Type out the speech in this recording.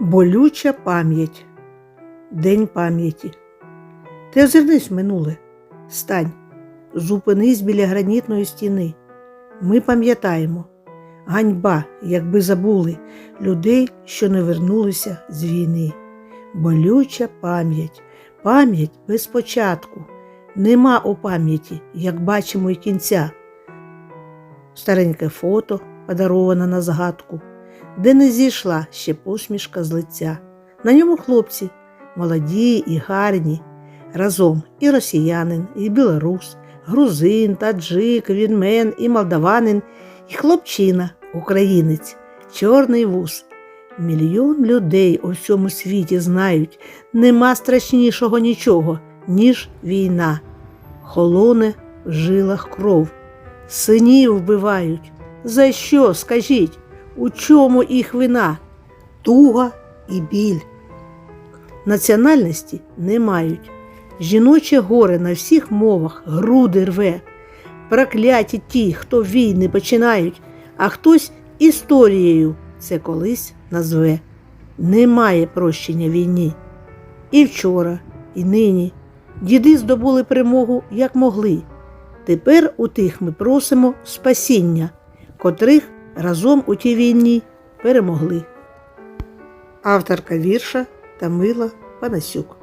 Болюча пам'ять. День пам'яті. Ти озирнись минуле. Стань, зупинись біля гранітної стіни. Ми пам'ятаємо. Ганьба, якби забули людей, що не вернулися з війни. Болюча пам'ять, пам'ять без початку. Нема у пам'яті, як бачимо, і кінця. Стареньке фото, подароване на згадку, де не зійшла ще посмішка з лиця. На ньому хлопці, молоді і гарні, разом і росіянин, і білорус, грузин, таджик, вінмен, і молдаванин, і хлопчина, українець, чорний вуз. Мільйон людей у всьому світі знають, нема страшнішого нічого, ніж війна. Холоне в жилах кров. Синів вбивають. За що, скажіть, у чому їх вина? Туга і біль. Національності не мають. Жіноче горе на всіх мовах груди рве. Прокляті ті, хто війни починають, а хтось історією це колись назве. Немає прощення війні. І вчора, і нині діди здобули перемогу, як могли. Тепер у тих ми просимо спасіння, котрих разом у тій війні перемогли. Авторка вірша Тамила Панасюк